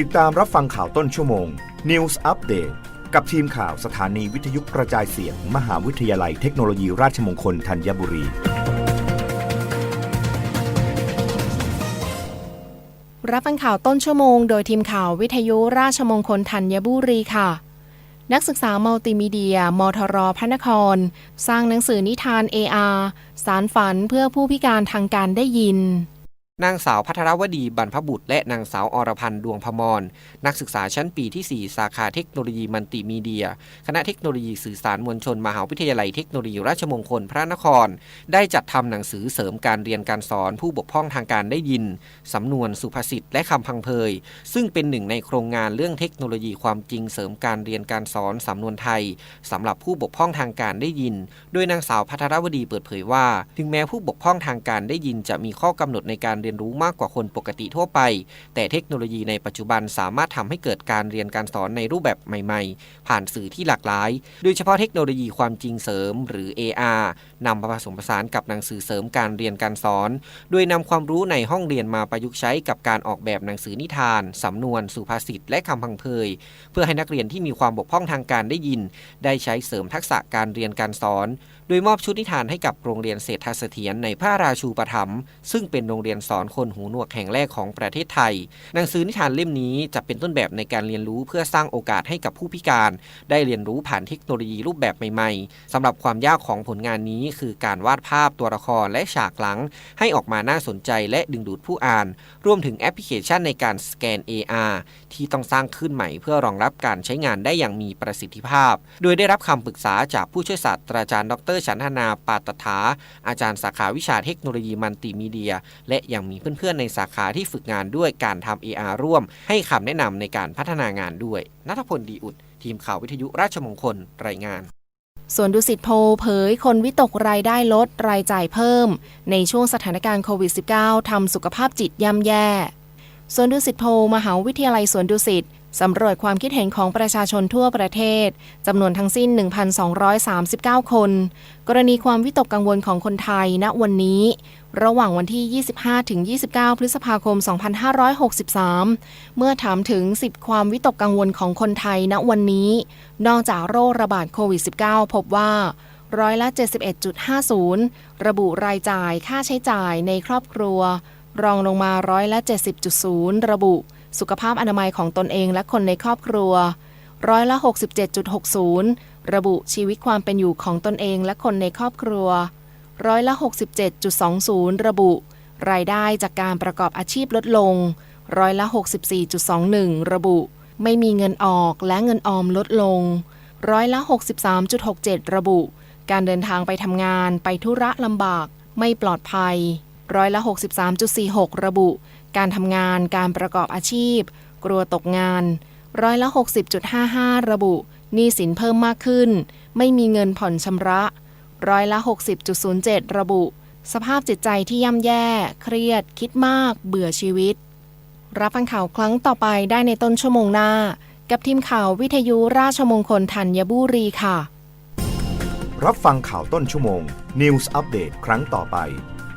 ติดตามรับฟังข่าวต้นชั่วโมง News Update กับทีมข่าวสถานีวิทยุกระจายเสียง มหาวิทยาลัยเทคโนโลยีราชมงคลธัญบุรี รับฟังข่าวต้นชั่วโมง โดยทีมข่าววิทยุราชมงคลธัญบุรีค่ะ นักศึกษามัลติมีเดีย มทรพระนคร สร้างหนังสือนิทาน AR สารฝันเพื่อผู้พิการทางการได้ยิน นางสาวพัทรวดีบรรพบุตรและนางสาวอรพันธ์ดวงพมร นักศึกษาชั้นปีที่ 4 สาขาเทคโนโลยีมัลติมีเดีย คณะเทคโนโลยีสื่อสารมวลชน มหาวิทยาลัยเทคโนโลยีราชมงคลพระนคร ได้จัดทำหนังสือเสริมการเรียนการสอนผู้บกพร่องทางการได้ยิน สำนวนสุภาษิตและคำพังเพย ซึ่งเป็นหนึ่งในโครงงานเรื่องเทคโนโลยีความจริงเสริมการเรียนการสอนสำนวนไทยสำหรับผู้บกพร่องทางการได้ยิน โดยนางสาวพัทรวดีเปิดเผยว่า ถึงแม้ผู้บกพร่องทางการได้ยินจะมีข้อกำหนดในการเรียนรู้มากกว่าคนปกติทั่วไป แต่เทคโนโลยีในปัจจุบันสามารถทำให้เกิดการเรียนการสอนในรูปแบบใหม่ ๆ ผ่านสื่อที่หลากหลาย โดยเฉพาะเทคโนโลยีความจริงเสริมหรือ AR นำมาผสมผสานกับหนังสือเสริมการเรียนการสอน โดยนำความรู้ในห้องเรียนมาประยุกต์ใช้กับการออกแบบหนังสือนิทาน สำนวน สุภาษิตและคำพังเพย เพื่อให้นักเรียนที่มีความบกพร่องทางการได้ยิน ได้ใช้เสริมทักษะการเรียนการสอน โดยมอบชุดนิทานให้กับโรงเรียนเศรษฐเสถียรในพระราชูปถัมภ์ซึ่งเป็นโรงเรียนสอนคนหูหนวกแห่งแรกของประเทศไทย หนังสือนิทานเล่มนี้จะเป็นต้นแบบในการเรียนรู้เพื่อสร้างโอกาสให้กับผู้พิการ ได้เรียนรู้ผ่านเทคโนโลยีรูปแบบใหม่ๆสำหรับความยากของผลงานนี้ คือการวาดภาพตัวละครและฉากหลัง ให้ออกมาน่าสนใจและดึงดูดผู้อ่าน รวมถึงแอปพลิเคชันในการสแกน AR ที่ต้องสร้างขึ้นใหม่เพื่อรองรับการใช้งานได้อย่างมีประสิทธิภาพ โดยได้รับคำปรึกษาจากผู้ช่วยศาสตราจารย์ ดรฉันธนาปาตถาอาจารย์สาขาวิชาเทคโนโลยีมัลติมีเดีย และยังมีเพื่อนๆในสาขาที่ฝึกงานด้วยการทำ AR ร่วม ให้คำแนะนำในการพัฒนางานด้วยนัทพลดีอุด ทีมข่าววิทยุราชมงคลรายงานส่วนดุสิตโพเผยคนวิตกรายได้ลดรายจ่ายเพิ่ม ในช่วงสถานการณ์โควิด -19 ทำสุขภาพจิตย่ำแย่ สวนดุสิตโพลมหาวิทยาลัยสวนดุสิตสำรวจความคิดเห็นของประชาชนทั่วประเทศจำนวนทั้งสิ้น 1,239 คน กรณีความวิตกกังวลของคนไทยณวันนี้ ระหว่างวันที่ 25-29 พฤษภาคม 2563 เมื่อถามถึง 10 ความวิตกกังวลของคนไทยณวันนี้ นอกจากโรคระบาดโควิด -19 พบว่าร้อยละ 71.50 ระบุรายจ่ายค่าใช้จ่ายในครอบครัว รองลงมาร้อยละ 70.0 ระบุ สุขภาพอนามัยของตนเองและคนในครอบครัว ร้อยละ 67.60 ระบุชีวิตความเป็นอยู่ของตนเองและคนในครอบครัว ร้อยละ 67.20 ระบุ รายได้จากการประกอบอาชีพลดลง ร้อยละ 64.21 ระบุ ไม่มีเงินออกและเงินออมลดลง ร้อยละ 63.67 ระบุ การเดินทางไปทำงานไปธุระลำบาก ไม่ปลอดภัย ร้อยละ 63.46 ระบุ การทำงานการประกอบอาชีพ กลัวตกงานร้อยละ 60.55 ระบุหนี้สินเพิ่มมากขึ้น ไม่มีเงินผ่อนชำระร้อยละ 60.07 ระบุ สภาพจิตใจที่ย่ำแย่ เครียด คิดมาก เบื่อชีวิต รับฟังข่าวครั้งต่อไปได้ในต้นชั่วโมงหน้า กับทีมข่าววิทยุราชมงคลธัญบุรีค่ะ รับฟังข่าวต้นชั่วโมง News Update ครั้งต่อไป